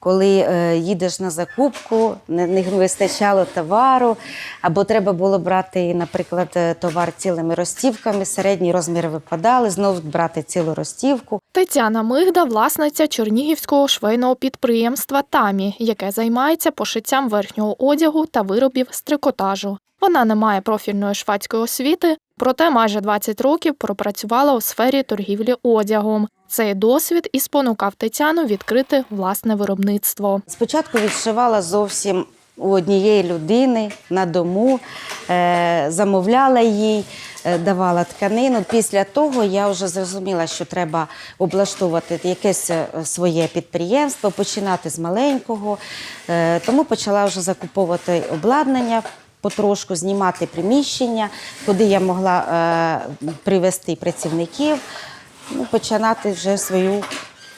Коли е, їдеш на закупку, не, вистачало товару, або треба було брати, наприклад, е, товар цілими розтівками, середні розміри випадали, знову брати цілу розтівку. Тетяна Мигда, власниця Чернігівського швейного підприємства Тамі, яке займається пошиттям верхнього одягу та виробів з трикотажу. Вона не має профільної швадської освіти, проте майже 20 років пропрацювала у сфері торгівлі одягом. Цей досвід і спонукав Тетяну відкрити власне виробництво. Спочатку відшивала зовсім у однієї людини на дому, е, замовляла їй, е, давала тканину. Після того я вже зрозуміла, що треба облаштовувати якесь е, своє підприємство, починати з маленького. Тому почала вже закуповувати обладнання. Потрошку знімати приміщення, куди я могла е, привезти працівників, ну, починати вже свою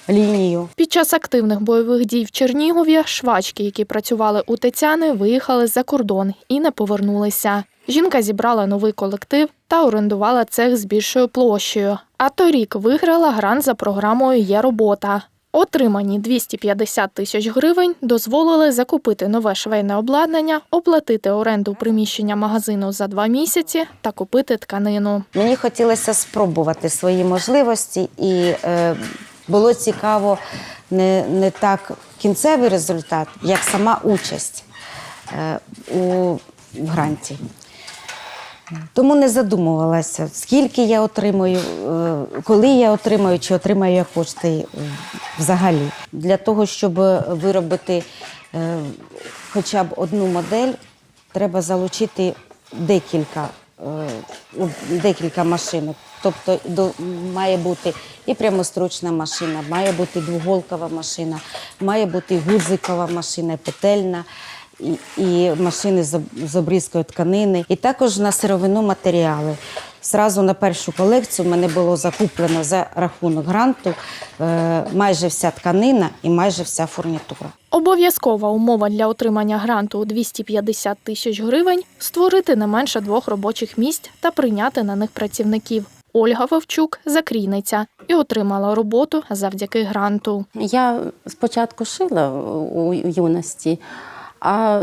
лінію. Під час активних бойових дій в Чернігові швачки, які працювали у Тетяни, виїхали за кордон і не повернулися. Жінка зібрала новий колектив та орендувала цех з більшою площею. А торік виграла грант за програмою Є робота. Отримані 250 тисяч гривень дозволили закупити нове швейне обладнання, оплатити оренду приміщення магазину за два місяці та купити тканину. Мені хотілося спробувати свої можливості, і е, було цікаво не, не так кінцевий результат, як сама участь е, у гранті. Тому не задумувалася, скільки я отримую, е, коли я отримаю, чи отримаю я кошти е, взагалі. Для того, щоб виробити е, хоча б одну модель, треба залучити декілька, декілька машинок. Тобто до, має бути і прямостручна машина, має бути двоголкова машина, має бути гудзикова машина, петельна і, машини з, обрізкою тканини, і також на сировину матеріали. Зразу на першу колекцію в мене було закуплено за рахунок гранту е, майже вся тканина і майже вся фурнітура. Обов'язкова умова для отримання гранту у 250 тисяч гривень створити не менше двох робочих місць та прийняти на них працівників. Ольга Вовчук закрійниця і отримала роботу завдяки гранту. Я спочатку шила у юності, а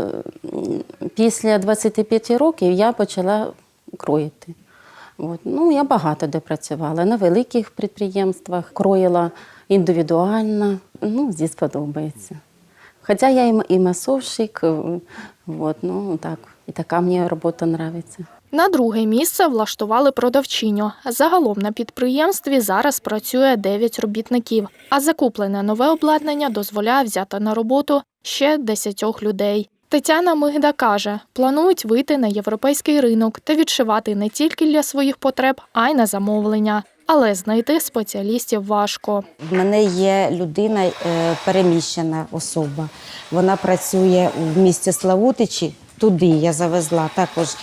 після 25 років я почала кроїти. От. Ну, я багато де працювала. На великих підприємствах кроїла індивідуально. Ну, здесь подобається. Хоча я і масовщик, от, ну, так, і така мені робота подобається. На друге місце влаштували продавчиню. Загалом на підприємстві зараз працює 9 робітників, а закуплене нове обладнання дозволяє взяти на роботу ще 10 людей. Тетяна Мигда каже, планують вийти на європейський ринок та відшивати не тільки для своїх потреб, а й на замовлення. Але знайти спеціалістів важко. В мене є людина, е, переміщена особа. Вона працює в місті Славутичі. Туди я завезла також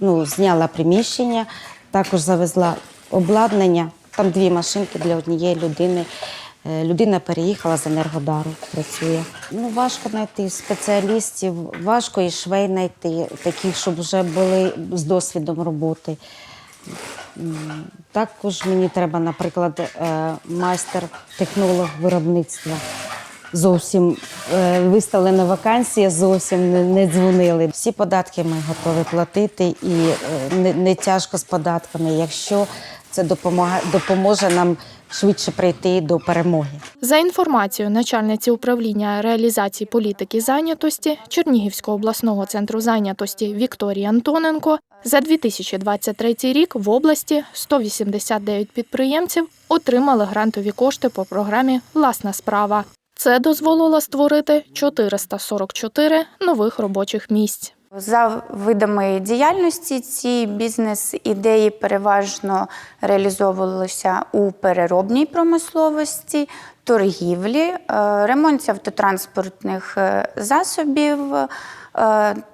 ну, зняла приміщення, також завезла обладнання. Там дві машинки для однієї людини. Е, Людина переїхала з Енергодару, працює. Ну, важко знайти спеціалістів, важко і швей знайти, таких, щоб вже були з досвідом роботи. Також мені треба, наприклад, е, майстер-технолог виробництва. Зовсім е, виставлена вакансія, зовсім не, дзвонили. Всі податки ми готові платити і е, не тяжко з податками, якщо це допомога, допоможе нам швидше прийти до перемоги. За інформацією начальниці управління реалізації політики зайнятості Чернігівського обласного центру зайнятості Вікторії Антоненко, за 2023 рік в області 189 підприємців отримали грантові кошти по програмі Власна справа. Це дозволило створити 444 нових робочих місць. За видами діяльності ці бізнес-ідеї переважно реалізовувалися у переробній промисловості, торгівлі, е, ремонті автотранспортних е, засобів е,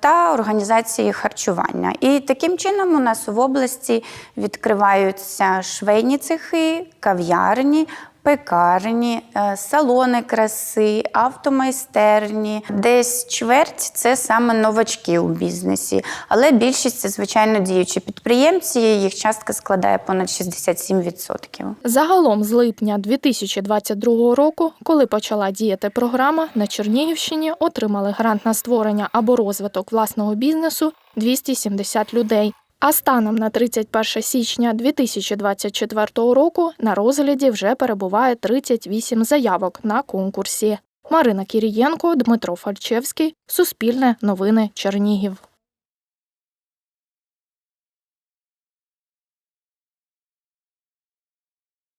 та організації харчування. І таким чином у нас в області відкриваються швейні цехи, кав'ярні, пекарні, е, салони краси, автомайстерні. Десь чверть це саме новачки у бізнесі, але більшість це звичайно діючі підприємці. Їх частка складає понад 67%. Загалом з липня 2022 року, коли почала діяти програма, на Чернігівщині отримали грант на створення або розвиток власного бізнесу 270 людей. А станом на 31 січня 2024 року на розгляді вже перебуває 38 заявок на конкурсі. Марина Кірієнко, Дмитро Фальчевський, Суспільне новини Чернігів.